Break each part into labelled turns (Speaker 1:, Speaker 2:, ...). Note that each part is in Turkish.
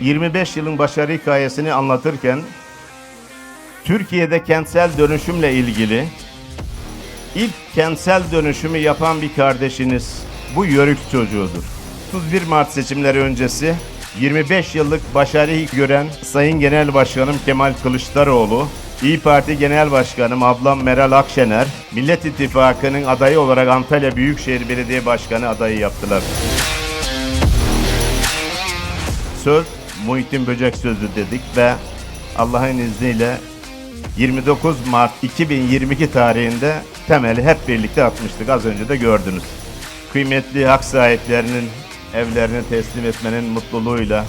Speaker 1: 25 yılın başarı hikayesini anlatırken Türkiye'de kentsel dönüşümle ilgili ilk kentsel dönüşümü yapan bir kardeşiniz bu Yörük çocuğudur. 31 Mart seçimleri öncesi 25 yıllık başarıyı gören Sayın Genel Başkanım Kemal Kılıçdaroğlu, İyi Parti Genel Başkanım ablam Meral Akşener, Millet İttifakı'nın adayı olarak Antalya Büyükşehir Belediye Başkanı adayı yaptılar. Söz Muhittin Böcek sözü dedik ve Allah'ın izniyle 29 Mart 2022 tarihinde temeli hep birlikte atmıştık. Az önce de gördünüz. Kıymetli hak sahiplerinin evlerini teslim etmenin mutluluğuyla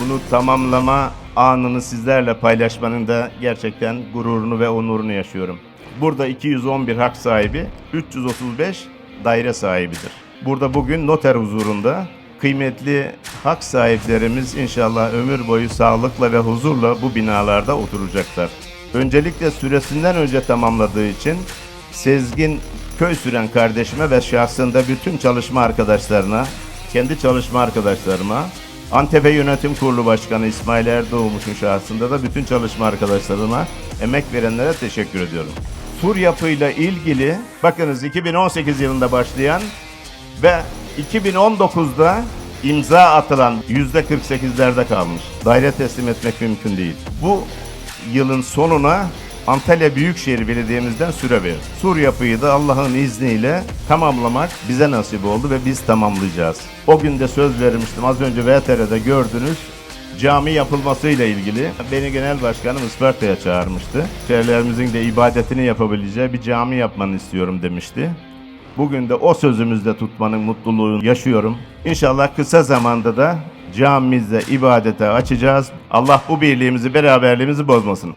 Speaker 1: bunu tamamlama anını sizlerle paylaşmanın da gerçekten gururunu ve onurunu yaşıyorum. Burada 211 hak sahibi, 335 daire sahibidir. Burada bugün noter huzurunda kıymetli hak sahiplerimiz inşallah ömür boyu sağlıkla ve huzurla bu binalarda oturacaklar. Öncelikle süresinden önce tamamladığı için Sezgin köy süren kardeşime ve şahsında bütün çalışma arkadaşlarına, kendi çalışma arkadaşlarıma, Antep'e Yönetim Kurulu Başkanı İsmail Erdoğmuş'un şahsında da bütün çalışma arkadaşlarıma, emek verenlere teşekkür ediyorum. Sur yapıyla ilgili, bakınız 2018 yılında başlayan ve 2019'da imza atılan %48'lerde kalmış. Daire teslim etmek mümkün değil. Bu yılın sonuna Antalya Büyükşehir Belediye'mizden süre verir. Sur yapıyı da Allah'ın izniyle tamamlamak bize nasip oldu ve biz tamamlayacağız. O gün de söz vermiştim. Az önce VTR'de gördünüz. Cami yapılmasıyla ilgili beni genel başkanım Isparta'ya çağırmıştı. Şehirlerimizin de ibadetini yapabileceği bir cami yapmanı istiyorum demişti. Bugün de o sözümüzde tutmanın mutluluğunu yaşıyorum. İnşallah kısa zamanda da camimizde ibadete açacağız. Allah bu birliğimizi, beraberliğimizi bozmasın.